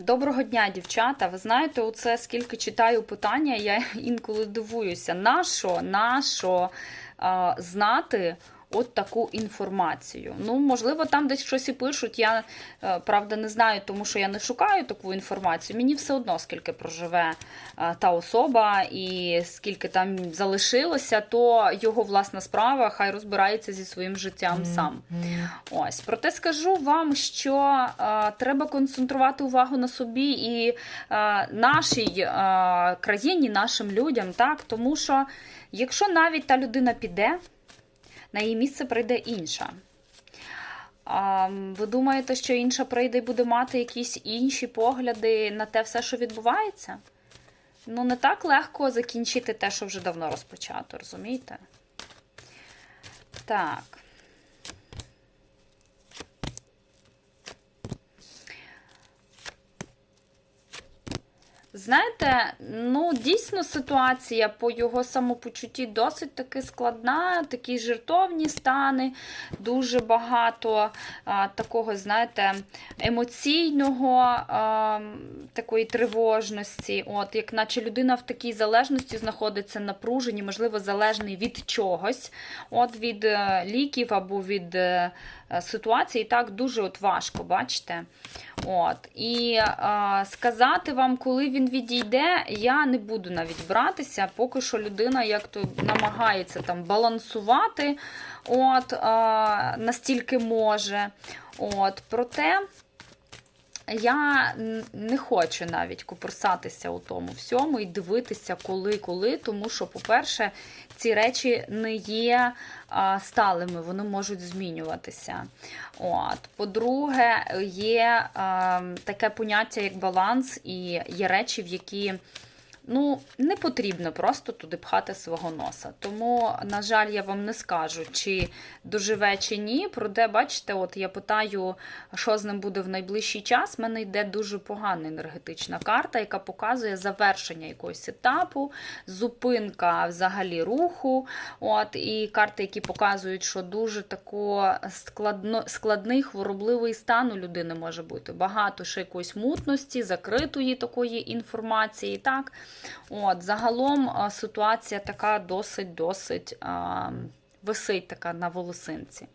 Доброго дня, дівчата. Ви знаєте, оце скільки читаю питання, я інколи дивуюся. Нащо, нащо знати от таку інформацію? Ну, можливо, там десь щось і пишуть. Я е, правда не знаю, тому що я не шукаю таку інформацію. Мені все одно, скільки проживе е, та особа і скільки там залишилося, то його власна справа, хай розбирається зі своїм життям сам. Ось проте скажу вам, що е, треба концентрувати увагу на собі і е, нашій е, країні, нашим людям, так тому що якщо навіть та людина піде, на її місце прийде інша. Ви думаєте, що інша прийде і буде мати якісь інші погляди на те все, що відбувається? Ну, не так легко закінчити те, що вже давно розпочато, розумієте? Так. Знаєте, ну дійсно ситуація по його самопочутті досить таки складна, такі жертовні стани, дуже багато а, такого, знаєте, емоційного а, такої тривожності. От, як наче людина в такій залежності знаходиться напружені, можливо, залежний від чогось, от від е, ліків або від е, ситуації. Так, дуже от важко, бачите? От. І е, сказати вам, коли він відійде, я не буду навіть братися, поки що людина як то намагається там балансувати, от, е, настільки може. От. Проте. Я не хочу навіть куперсатися у тому всьому і дивитися, коли-коли, тому що, по-перше, ці речі не є сталими, вони можуть змінюватися. От. По-друге, є а, таке поняття, як баланс, і є речі, в які. Ну, не потрібно просто туди пхати свого носа. Тому, на жаль, я вам не скажу, чи доживе, чи ні. Проте, бачите, от я питаю, що з ним буде в найближчий час. В мене йде дуже погана енергетична карта, яка показує завершення якогось етапу, зупинка взагалі руху. От, І карти, які показують, що дуже тако складно, складний хворобливий стан у людини може бути. Багато ще якоїсь мутності, закритої такої інформації. так. От, Загалом ситуація така досить-досить висить така на волосинці.